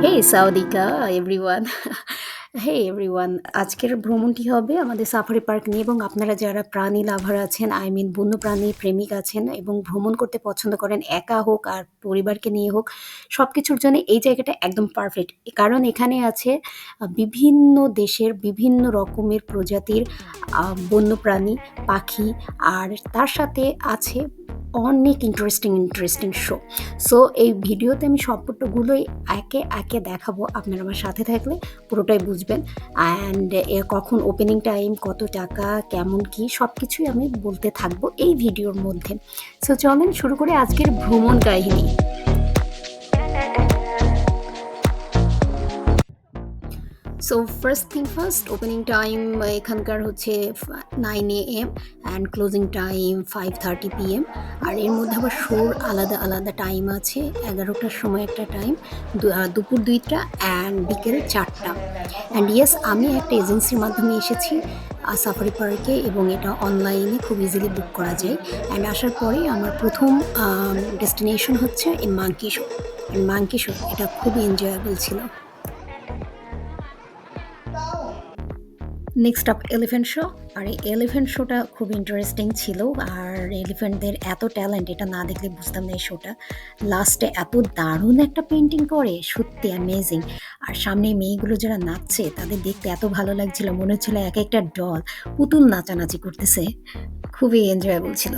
Hey, Saudi ka, everyone! Hey everyone আজকের ভ্রমণটি হবে আমাদের সাফারি পার্ক নিয়ে এবং আপনারা যারা প্রাণী লাভার আছেন আই মিন বন্যপ্রাণী প্রেমিক আছেন এবং ভ্রমণ করতে পছন্দ করেন, একা হোক আর পরিবারকে নিয়ে হোক সব কিছুর জন্য এই জায়গাটা একদম পারফেক্ট কারণ এখানে আছে বিভিন্ন দেশের বিভিন্ন রকমের প্রজাতির বন্যপ্রাণী পাখি আর তার সাথে আছে অনেক ইন্টারেস্টিং ইন্টারেস্টিং শো সো এই ভিডিওতে আমি সবগুলোই একে একে দেখাবো আপনারা আমার সাথে থাকলে, পুরোটাই বুঝবেন। অ্যান্ড কখন ওপেনিং টাইম কত টাকা, কেমন কি সব কিছুই আমি বলতে থাকব এই ভিডিওর মধ্যে। সো চলেন শুরু করে আজকের ভ্রমণ কাহিনী। So first thing first opening time এখানকার হচ্ছে nine A M and closing time five thirty P M আর এর মধ্যে আবার শোর আলাদা আলাদা টাইম আছে, এগারোটার সময় একটা টাইম দুপুর দুইটা অ্যান্ড বিকেল চারটা। অ্যান্ড ইয়েস আমি একটা এজেন্সির মাধ্যমে এসেছি সাফারি পার্কে এবং এটা অনলাইনে খুব ইজিলি বুক করা যায়। অ্যান্ড আসার পরে আমার প্রথম ডেস্টিনেশন হচ্ছে মাঙ্কি শো মাঙ্কি শো এটা খুবই এনজয়েবল ছিল। নেক্সট আপ এলিফেন্ট শো আর এই এলিফেন্ট শোটা খুব ইন্টারেস্টিং ছিল। আর এলিফেন্টদের এত ট্যালেন্ট এটা না দেখলে বুঝতাম না এই শোটা লাস্টে এত দারুণ একটা পেন্টিং করে, সত্যি অ্যামেজিং আর সামনে মেয়েগুলো যারা নাচছে, তাদের দেখতে এত ভালো লাগছিল, মনে হচ্ছিল এক একটা ডল পুতুল নাচানাচি করতেছে। খুবই এনজয়েবল ছিল।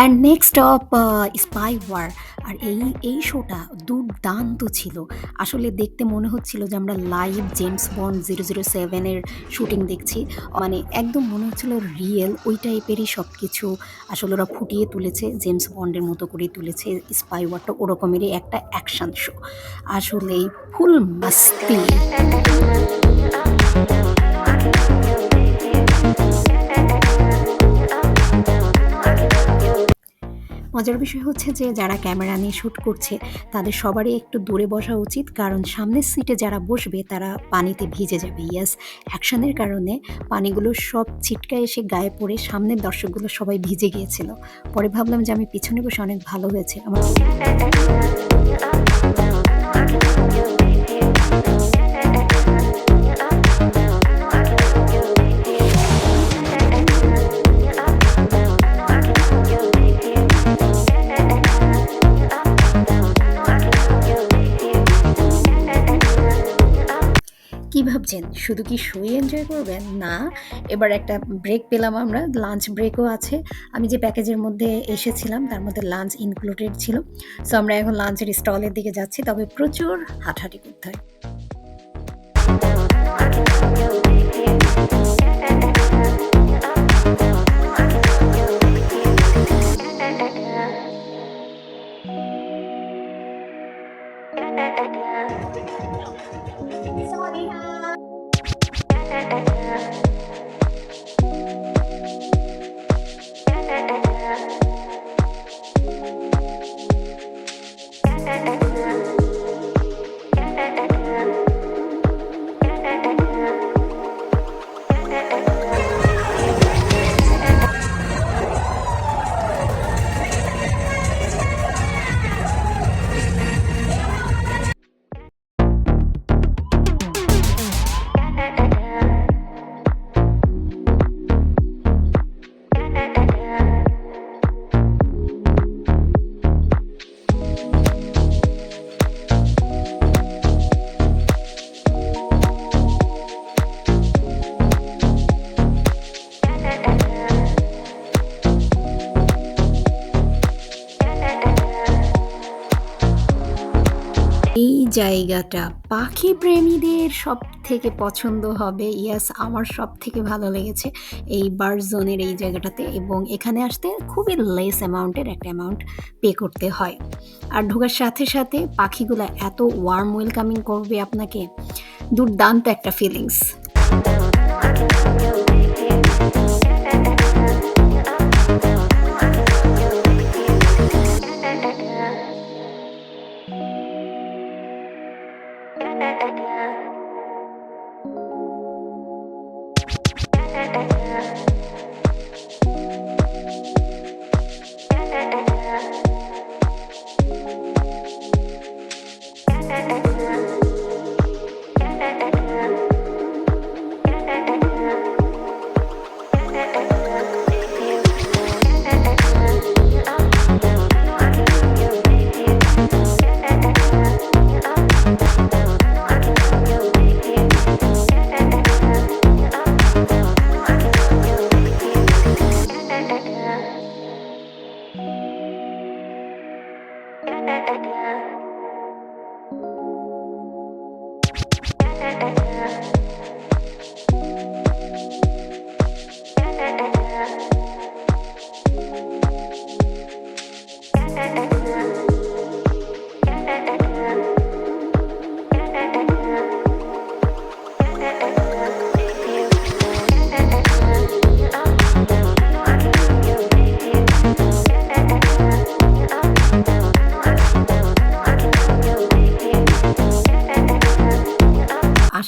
And next of spy war আর এই এই শোটা দুর্দান্ত ছিল। আসলে দেখতে মনে হচ্ছিল যে আমরা live James Bond zero zero সেভেনের শুটিং দেখছি। মানে একদম মনে হচ্ছিল রিয়েল ওই টাইপেরই সব কিছু আসলে ওরা ফুটিয়ে তুলেছে জেমস বন্ডের মতো করেই তুলেছে স্পাই ওয়ারটা ওরকমেরই একটা অ্যাকশন শো আসলেই ফুল মাস্তি। মজার বিষয় হচ্ছে যে, যারা ক্যামেরা নিয়ে শ্যুট করছে, তাদের সবারই একটু দূরে বসা উচিত। কারণ সামনের সিটে যারা বসবে, তারা পানিতে ভিজে যাবে। ইয়াস অ্যাকশনের কারণে পানিগুলো সব ছিটকা এসে গায়ে পড়ে সামনের দর্শকগুলো সবাই ভিজে গিয়েছিল। পরে ভাবলাম যে, আমি পিছনে বসে অনেক ভালো হয়েছে। আমার ভাবছেন শুধু কি শুয়ে এনজয় করবেন? না, এবার একটা ব্রেক পেলাম আমরা লাঞ্চ ব্রেকও আছে। আমি যে প্যাকেজের মধ্যে এসেছিলাম, তার মধ্যে লাঞ্চ ইনক্লুডেড ছিল। সো আমরা এখন লাঞ্চের স্টলের দিকে যাচ্ছি, তবে প্রচুর হাঁটাহাঁটি করতে হয়। জায়গাটা পাখি প্রেমীদের সব থেকে পছন্দ হবে। ইয়াস আমার সব থেকে ভালো লেগেছে এই বার্ড জোনের এই জায়গাটাতে এবং এখানে আসতে খুবই লেস অ্যামাউন্টের একটা অ্যামাউন্ট পে করতে হয়। আর ঢোকার সাথে সাথে পাখিগুলো এত ওয়ার্ম ওয়েলকামিং করবে আপনাকে। দুর্দান্ত একটা ফিলিংস again.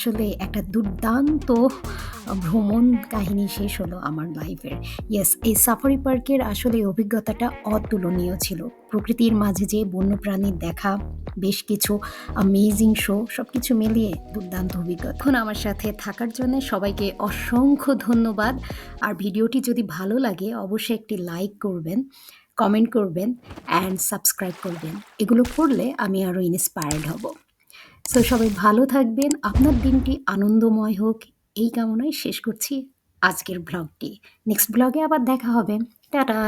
আসলে একটা দুর্দান্ত ভ্রমণ কাহিনী শেষ হলো আমার লাইফের ইয়েস এই সাফারি পার্কের আসলে অভিজ্ঞতাটা অতুলনীয় ছিল। প্রকৃতির মাঝে যে বন্যপ্রাণীর দেখা, বেশ কিছু আমেজিং শো সব কিছু মিলিয়ে দুর্দান্ত অভিজ্ঞতা। এখন আমার সাথে থাকার জন্য সবাইকে অসংখ্য ধন্যবাদ। আর ভিডিওটি যদি ভালো লাগে, অবশ্যই একটি লাইক করবেন কমেন্ট করবেন অ্যান্ড সাবস্ক্রাইব করবেন। এগুলো করলে আমি আরও ইন্সপায়ার্ড হব। সো সবাই ভালো থাকবেন। আপনার দিনটি আনন্দময় হোক। এই কামনায় শেষ করছি আজকের ব্লগটি। নেক্সট ব্লগে আবার দেখা হবে। টাটা!